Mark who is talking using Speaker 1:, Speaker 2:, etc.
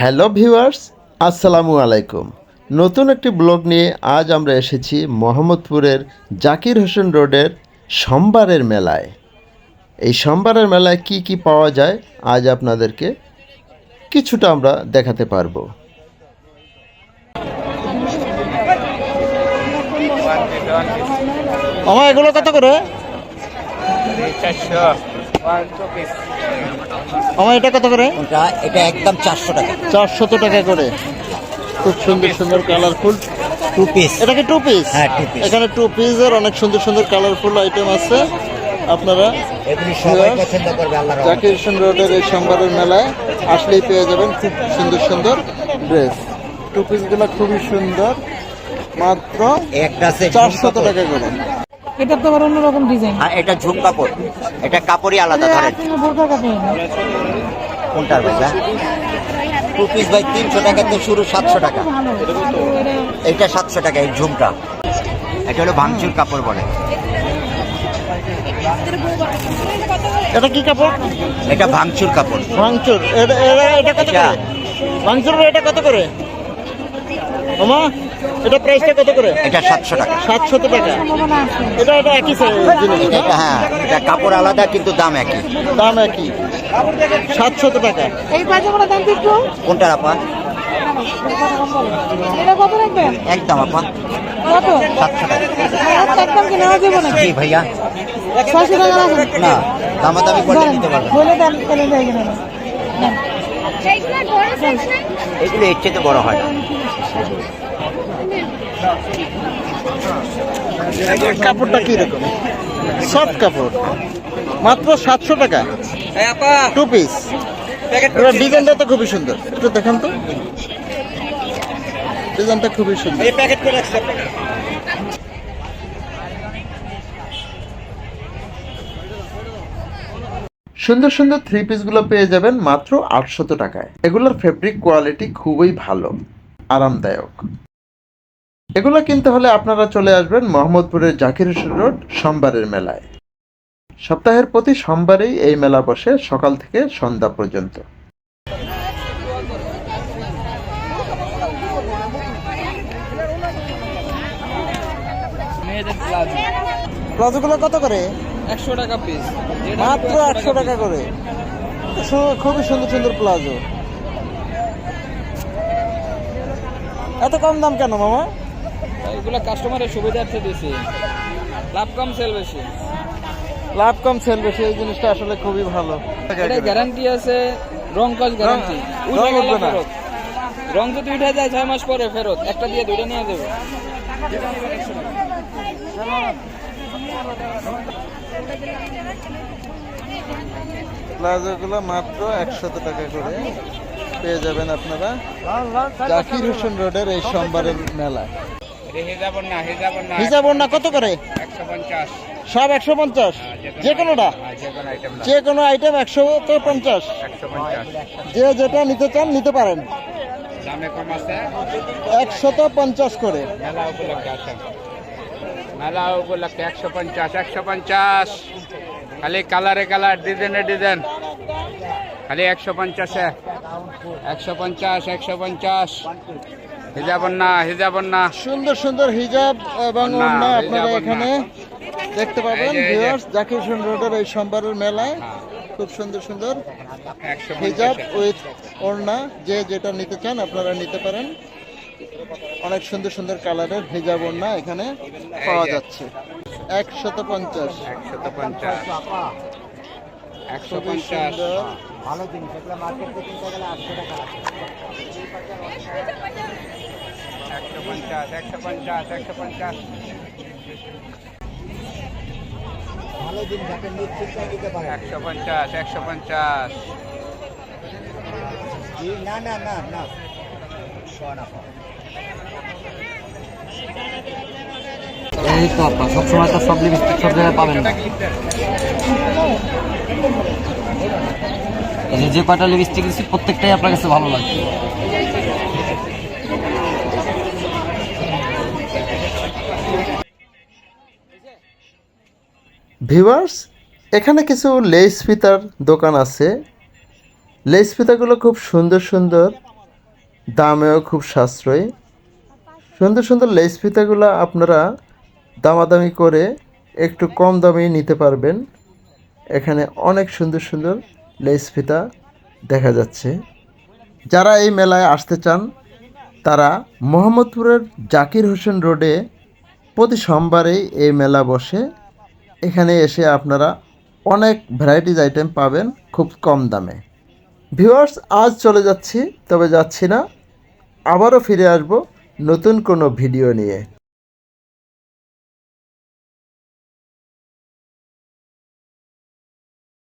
Speaker 1: Hello viewers আসসালামু আলাইকুম। নতুন একটি ব্লগ নিয়ে আজ আমরা এসেছি মোহাম্মদপুরের জাকির হোসেন রোডের সোমবারের মেলায়। এই সোমবারের মেলায় কি কি পাওয়া যায় আজ আপনাদেরকে কিছুটা আমরা দেখাতে পারব। আমার এগুলো কত করে? আমার এটা কত করে?
Speaker 2: এটা একদম চারশো টাকা।
Speaker 1: চারশত টাকা করে। খুব সুন্দর সুন্দর কালারফুল
Speaker 2: টু পিস
Speaker 1: এটা কি টু পিস
Speaker 2: হ্যাঁ, two piece।
Speaker 1: এখানে টু পিসের অনেক সুন্দর সুন্দর কালারফুল আইটেম আছে। আপনারা। জাকির হোসেন রোডের এই সোমবারের মেলায় আসলেই পেয়ে যাবেন খুব সুন্দর সুন্দর ড্রেস টু পিসগুলো খুবই সুন্দর। মাত্র চারশত। টাকা করে।
Speaker 3: এটা তো আবার অন্যরকম ডিজাইন
Speaker 2: আর এটা ঝুম কাপড়। এটা কাপড়ই আলাদা ধরেন
Speaker 3: বোরকা কাপড়
Speaker 2: কোনটার ভাইয়া টু পিস ভাই তিনশো টাকা থেকে শুরু সাতশো টাকা।
Speaker 3: এটা
Speaker 2: এটা সাতশো টাকা এই ঝুমটা। এটা হলো ভাঙচুর কাপড় বলে।
Speaker 1: এটা কি কাপড়?
Speaker 2: এটা ভাঙচুর কাপড়।
Speaker 1: ভাঙচুর। এটা কত। করে? ভাঙচুরের এটা কত করে? মামা এটা প্রাইসটা কত করে?
Speaker 2: এটা সাতশো টাকা।
Speaker 1: সাতশত টাকা। এটা এটা একই জিনিস
Speaker 2: এটা হ্যাঁ এটা কাপড় আলাদা কিন্তু দাম একই।
Speaker 1: দাম একই। সাতশত টাকা।
Speaker 3: এই পাজামাটা দাম একটু?
Speaker 2: কোনটার আপা?
Speaker 3: এটা কত রাখবেন
Speaker 2: একদম আপা।
Speaker 3: কত?
Speaker 2: সাতশো টাকা।
Speaker 3: একদম কি নেওয়া যাবে না
Speaker 2: জি ভাইয়া।
Speaker 3: ছয়শো টাকা
Speaker 2: না দামাদামি করলে নিতে পারবেন।
Speaker 3: বলে তাহলে কিনা।
Speaker 2: এগুলো এর চেয়ে বড় হয়। না
Speaker 1: কাপড়টা রকম? সফট কাপড়। মাত্র সাতশো টাকা। টু পিস ডিজাইনটা তো খুবই সুন্দর। একটু দেখান তো। ডিজাইনটা খুবই সুন্দর। সুন্দর সুন্দর থ্রি পিসগুলো পেয়ে যাবেন মাত্র আটশত টাকায়। এগুলোর ফেব্রিক কোয়ালিটি খুবই ভালো। আরামদায়ক। এগুলো কিনতে হলে আপনারা চলে আসবেন মোহাম্মদপুরের জাকির হোসেন রোড সোমবারের মেলায়। সপ্তাহের প্রতি সোমবারেই এই মেলা বসে সকাল থেকে সন্ধ্যা পর্যন্ত। প্লাজোগুলো কত করে?
Speaker 4: একশো টাকা পিস
Speaker 1: মাত্র আটশো টাকা করে। খুবই সুন্দর সুন্দর প্লাজো। এত কম দাম কেন মামা?
Speaker 4: এগুলো কাস্টমারের সুবিধার্থে দিছি। লাভ কম সেল বেশি।
Speaker 1: লাভ কম সেল বেশি এই জিনিসটা আসলে খুবই ভালো।
Speaker 4: এটা গ্যারান্টি আছে রং কাজ গ্যারান্টি
Speaker 1: রং-
Speaker 4: উঠে গেলে ফেরত। রং যদি উঠে যায় ছয় মাস পরে ফেরত। একটা দিয়ে দুইটা নিয়ে দেবে
Speaker 1: প্লাজোগুলো মাত্র একশত টাকা করে পেয়ে যাবেন আপনারা। জাকির হোসেন রোডের এই সোমবারের মেলায় কত করে? সব একশো পঞ্চাশ? যে কোনোটা
Speaker 4: যে কোনো আইটেম
Speaker 1: যে কোনো আইটেম একশো তো পঞ্চাশ। যে যেটা নিতে চান নিতে পারেন। একশত পঞ্চাশ করে।
Speaker 4: মেলা উপলক্ষে একশো পঞ্চাশ একশো পঞ্চাশ। খালি কালারে কালার ডিজাইনে ডিজাইন। খালি একশো পঞ্চাশে। একশো পঞ্চাশ একশো পঞ্চাশ। হিজাবন না
Speaker 1: সুন্দর সুন্দর হিজাব এবং
Speaker 4: না,
Speaker 1: আপনারা এখানে দেখতে পাবেন। ভিউয়ার্স জাকির হোসেন রোডের এই সোমবারের মেলায়। খুব সুন্দর সুন্দর হিজাব উইথ ওড়না যে যেটা নিতে চান আপনারা নিতে পারেন। অনেক সুন্দর সুন্দর কালারের হিজাব ওড়না এখানে পাওয়া। যাচ্ছে। একশত পঞ্চাশ।
Speaker 4: একশো পঞ্চাশ। একশো পঞ্চাশ।
Speaker 1: সুন্দর।
Speaker 2: ভালো জিনিস মার্কেট থেকে কিনতে গেলে আটশো টাকা
Speaker 4: একশো পঞ্চাশ একশো পঞ্চাশ একশো পঞ্চাশ।
Speaker 2: ভালো
Speaker 4: একশো পঞ্চাশ একশো পঞ্চাশ।
Speaker 2: না না না না।
Speaker 5: এই তো আপনার সবসময় তো সব লিপস্টিক সব জায়গায় পাবেন না। এই যে কয়টা লিপস্টিক দিচ্ছি প্রত্যেকটাই আপনার কাছে ভালো লাগবে।
Speaker 1: ভিউয়ার্স এখানে কিছু লেস ফিতার দোকান আছে। লেস ফিতাগুলো খুব সুন্দর সুন্দর, দামেও খুব সাশ্রয়ী। সুন্দর সুন্দর লেস ফিতাগুলো আপনারা দামাদামি করে একটু কম দামে নিতে পারবেন। এখানে অনেক সুন্দর সুন্দর লেস ফিতা দেখা যাচ্ছে। যারা এই মেলায় আসতে চান, তারা মোহাম্মদপুরের জাকির হোসেন রোডে প্রতি সোমবারেই এই মেলা বসে। এখানে এসে আপনারা অনেক ভ্যারাইটিস আইটেম পাবেন খুব কম দামে। ভিউয়ার্স আজ চলে যাচ্ছি, তবে যাচ্ছি না। আবারও ফিরে আসব নতুন কোনো ভিডিও নিয়ে।